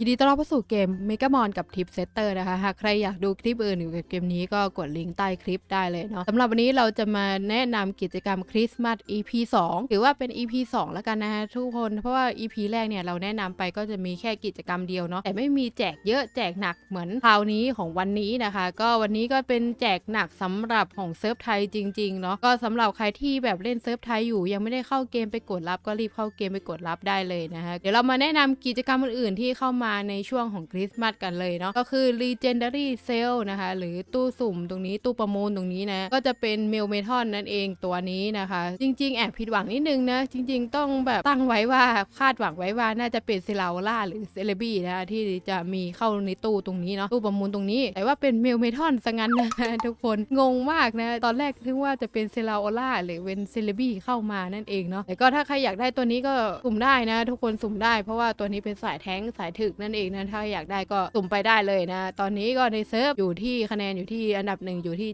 ยินดีต้อนรับเข้าสู่เกม m e g a m o n กับทิปเซตเตอร์นะคะ หากใครอยากดูคลิปอื่นอยู่ยวกับเกมนี้ก็กดลิงก์ใต้คลิปได้เลยเนาะสำหรับวันนี้เราจะมาแนะนำกิจกรรมคริสต์มาส EP 2 ถือว่าเป็น EP 2 แล้วกันนะฮะทุกคน เพราะว่า EP แรกเนี่ยเราแนะนำไปก็จะมีแค่กิจกรรมเดียวเนาะแต่ไม่มีแจกเยอะแจกหนักเหมือนคราวนี้ของวันนี้นะคะ ก็วันนี้ก็เป็นแจกหนักสำหรับของเซิร์ฟไทยจริงๆเนาะก็สำหรับใครที่แบบเล่นเซิร์ฟไทยอยู่ ยังไม่ได้เข้าเกมไปกดรับ ก็รีบเข้าเกมไปกดรับได้เลยนะคะเดี๋ยวเรามาแนะนำกิจกรรมอื่นๆที่เข้ามาในช่วงของคริสต์มาสกันเลยเนาะก็คือ Legendary Sale นะคะหรือตู้สุ่มตรงนี้ตู้ประมูลตรงนี้นะก็จะเป็นเมลเมทอนนั่นเองตัวนี้นะคะ จริง ๆ แอบผิดหวังนิดนึงนะจริง ๆ ต้องแบบตั้งไว้ว่าคาดหวังไว้ว่าน่าจะเป็นเซลาล่าหรือเซเลบี้นะคะที่จะมีเข้าในตู้ตรงนี้เนาะตู้ประมูลตรงนี้ แต่ว่าเป็นเมลเมทอนซะงั้นนะทุกคนงงมากนะตอนแรกนึกว่าจะเป็นเซลาล่าหรือเป็นเซเลบี้เข้ามานั่นเองเนาะแต่ก็ถ้าใครอยากได้ตัวนี้ก็สุ่มได้นะ ทุกคนสุ่มได้เพราะว่าตัวนี้เป็นสายแท้งสายถึกนั่นเองนะถ้าอยากได้ก็สุ่มไปได้เลยนะ ตอนนี้ก็ในเซิร์ฟอยู่ที่คะแนนอยู่ที่อันดับหนึ่งอยู่ที่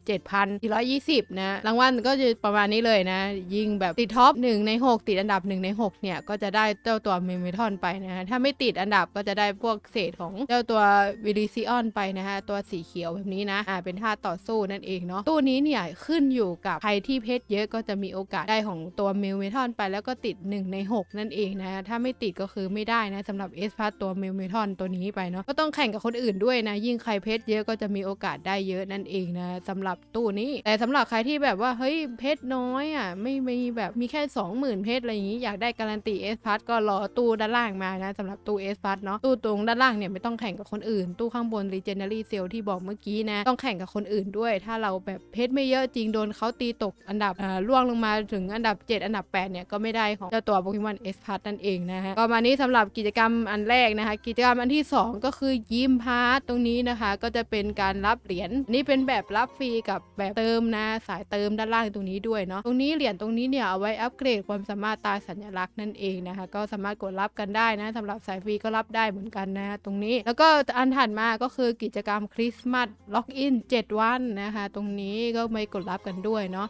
7,420นะรางวัลก็จะประมาณนี้เลยนะ ยิงแบบติดท็อปหนึ่งใน 6 ติดอันดับหนึ่งใน6เนี่ยก็จะได้เจ้าตัวเมเมทอนไปนะฮะถ้าไม่ติดอันดับก็จะได้พวกเศษของเจ้าตัววิลิซิออนไปนะฮะตัวสีเขียวแบบนี้นะอ่าเป็นท่าต่อสู้นั่นเองเนาะตู้นี้เนี่ยขึ้นอยู่กับใครที่เพชรเยอะก็จะมีโอกาสได้ของตัวเมลเมทอนไปแล้วก็ติด 1 ใน 6 นั่นเองนะถ้าไม่ติดก็คือไม่ได้นะสำหรับเอสพัทตัวเมลเมทอนตัวนี้ไปเนาะก็ต้องแข่งกับคนอื่นด้วยนะ ยิ่งใครเพชรเยอะก็จะมีโอกาสได้เยอะนั่นเองนะสำหรับตู้นี้ แต่สำหรับใครที่แบบว่าเฮ้ยเพชรน้อยอะไม่มีแบบมีแค่ 20,000 เพชรอะไรอย่างนี้อยากได้การันตีเอสพัทก็รอตู้ด้านล่างมานะสำหรับตู้เอสพัทเนาะตู้ตรงด้านล่างเนี่ยไม่ต้องแข่งกับคนอื่น ตู้ข้างบน Legendary Sale ที่บอกเมื่อกี้นะต้องแข่งกับคนอื่นด้วย ถ้าเราแบบเพชรไม่เยอะจริงโดนเขาตีตกอันดับล่วงลงมาถึงอันดับ 7 อันดับ 8 เนี่ยก็ไม่ได้ของเจ้าตัวโปเกมอนเอสพัทนั่นเองนะฮะก็มานี้สำหรับกิจกรรมอันแรกนะคะกิจรรมอันที่ 2 ก็คือยิมพาร์ตตรงนี้นะคะ ก็จะเป็นการรับเหรียญนนี่เป็นแบบรับฟรีกับแบบเติมนะสายเติมด้านล่างตรงนี้ด้วยเนาะตรงนี้เหรียญตรงนี้เนี่ยเอาไว้อัปเกรดความสามารถตาสัญลักษณ์นั่นเองนะคะ ก็สามารถกดรับกันได้นะสำหรับสายฟรีก็รับได้เหมือนกันนะ ตรงนี้แล้วก็อันถัดมาก็คือกิจกรรมคริสต์มาสล็อกอิน7วันนะคะ ตรงนี้ก็ไม่กดรับกันด้วยเนาะ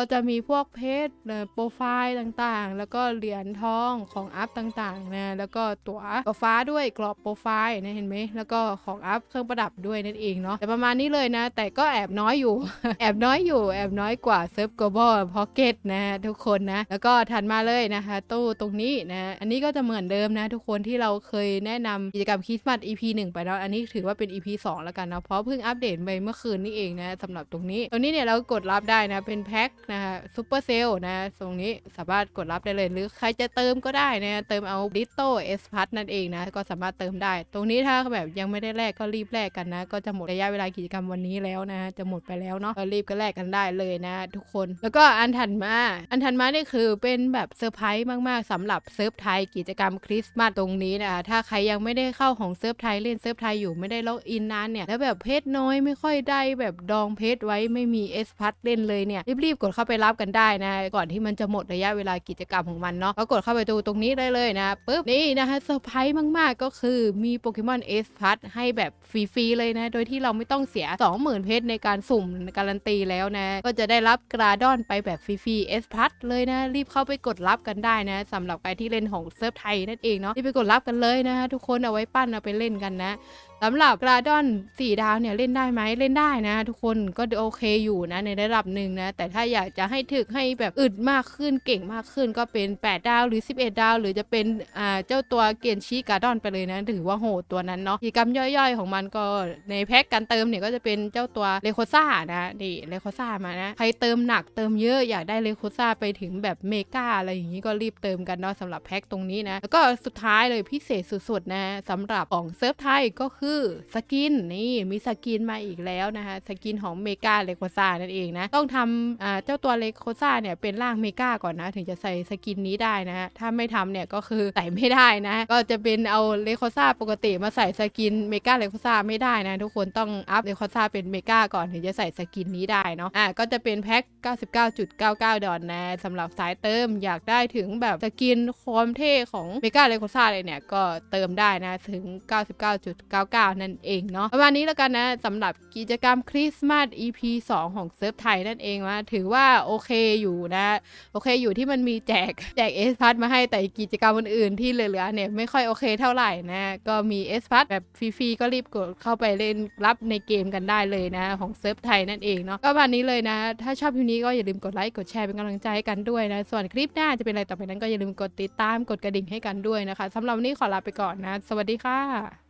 ก็จะมีพวกเพจโปรไฟล์ต่างๆ แล้วก็เหรียญทองของอัพต่างๆนะแล้วก็ตั๋วกรอบฟ้าด้วยกรอบโปรไฟล์นะเห็นไหมแล้วก็ของอัพเครื่องประดับด้วยนั่นเองเนาะแต่ประมาณนี้เลยนะ แต่ก็แอบน้อยอยู่ แอบน้อยอยู่ แอบน้อยกว่าเซิร์ฟ global pocket นะทุกคนนะ แล้วก็ถัดมาเลยนะคะ ตู้ตรงนี้นะ อันนี้ก็จะเหมือนเดิมนะ ทุกคนที่เราเคยแนะนำกิจกรรมคริสต์มาส EP 1 ไปแล้วอันนี้ถือว่าเป็น EP 2 แล้วกันนะเพราะเพิ่งอัปเดตไปเมื่อคืนนี้เองนะสำหรับตรงนี้ตรงนี้เนี่ยเรากดรับได้นะเป็นแพ็คนะคะซูเปอร์เซลนะตรงนี้สามารถกดรับได้เลย หรือใครจะเติมก็ได้นะเติมเอาดิโตเอสพัทนั่นเองนะก็สามารถเติมได้ ตรงนี้ถ้าแบบยังไม่ได้แลกก็รีบแลกกันนะ ก็จะหมดระยะเวลากิจกรรมวันนี้แล้วนะจะหมดไปแล้วเนาะก็รีบก็แลกกันได้เลยนะ ทุกคนแล้วก็อันถัดมา อันถัดมานี่คือเป็นแบบเซอร์ไพรส์มากๆสำหรับเซิร์ฟไทยกิจกรรมคริสต์มาสตรงนี้นะคะถ้าใครยังไม่ได้เข้าของเซิร์ฟไทยเล่นเซิร์ฟไทยอยู่ไม่ได้ล็อกอินนานเนี่ยแล้วแบบเพชรน้อยไม่ค่อยได้แบบดองเพชรไว้ไม่มีเอสพัทเล่นเลยเนี่ยรีบๆกดเข้าไปรับกันได้นะก่อนที่มันจะหมดระยะเวลากิจกรรมของมันเนาะก็กดเข้าไปดูตรงนี้ได้เลยนะปุ๊บนี่นะคะเซอร์ไพรส์มากๆ ก็คือมีโปเกมอนเอสพัทให้แบบฟรีๆเลยนะ โดยที่เราไม่ต้องเสีย 20,000 เพชรในการสุ่มการันตีแล้วนะ ก็จะได้รับกราดอนไปแบบฟรีๆเอสพัทเลยนะ รีบเข้าไปกดรับกันได้นะสำหรับใครที่เล่นของเซิร์ฟไทยนั่นเองเนาะรีบไปกดรับกันเลยนะคะทุกคนเอาไว้ปั้นเอาไปเล่นกันนะ สำหรับกราดอนสี่ดาวเนี่ยเล่นได้ไหมเล่นได้นะ ทุกคนก็โอเคอยู่นะในระดับหนึ่งนะ แต่ถ้าอยากจะให้ถึกให้แบบอึดมากขึ้นเก่งมากขึ้นก็เป็น 8 ดาวหรือ 11 ดาว หรือจะเป็นอ่าเจ้าตัวเกียนชีการ์ดอนไปเลยนะถือว่าโหดตัวนั้นเนาะกิจกรรมย่อยๆ ของมันก็ในแพ็กการเติมเนี่ยก็จะเป็นเจ้าตัวเลโคซ่านะนี่เลโคซ่ามานะใครเติมหนักเติมเยอะอยากได้เลโคซ่าไปถึงแบบเมกาอะไรอย่างนี้ก็รีบเติมกันเนาะสำหรับแพ็กตรงนี้นะแล้วก็สุดท้ายเลยพิเศษสุดๆนะสำหรับของเซิร์ฟไทยก็คือสกินนี่มีสกินมาอีกแล้วนะคะสกินของเมกาเลโคซ่านั่นเองนะต้องทำเจ้าตัวเลโคซ่าเนี่ยเป็นร่างเมกาก่อนนะ ถึงจะใส่สกินนี้ได้นะฮะถ้าไม่ทำเนี่ยก็คือใส่ไม่ได้นะ ก็จะเป็นเอาเลโคซ่าปกติมาใส่สกินเมกาเลโคซ่าไม่ได้นะ ทุกคนต้องอัพเลโคซ่าเป็นเมกาก่อนถึงจะใส่สกินนี้ได้เนาะอะก็จะเป็นแพ็ค99.99 ดอลนะสำหรับสายเติมอยากได้ถึงแบบสกินความเท่ของเมกาเลโคซ่าเลยเนี่ยก็เติมได้นะถึง 99.99 9 นั่นเองเนาะประมาณนี้แล้วกันนะสำหรับกิจกรรมคริสต์มาส EP 2 ของเซิร์ฟไทยนั่นเองว่าถือว่าโอเคอยู่นะ โอเคอยู่ที่มันมีแจกแจกเอสพัทมาให้แต่กิจกรรมอื่นๆที่เหลือๆเนี่ยไม่ค่อยโอเคเท่าไหร่นะก็มีเอสพัทแบบฟรีๆก็รีบกดเข้าไปเล่นรับในเกมกันได้เลยนะ ของเซิร์ฟไทยนั่นเองเนาะก็ประมาณนี้เลยนะ ถ้าชอบคลิปนี้ก็อย่าลืมกดไลค์กดแชร์เป็นกำลังใจให้กันด้วยนะ ส่วนคลิปหน้าจะเป็นอะไรต่อไปนั้นก็อย่าลืมกดติดตามกดกระดิ่งให้กันด้วยนะคะสำหรับวันนี้ขอลาไปก่อนนะ สวัสดีค่ะ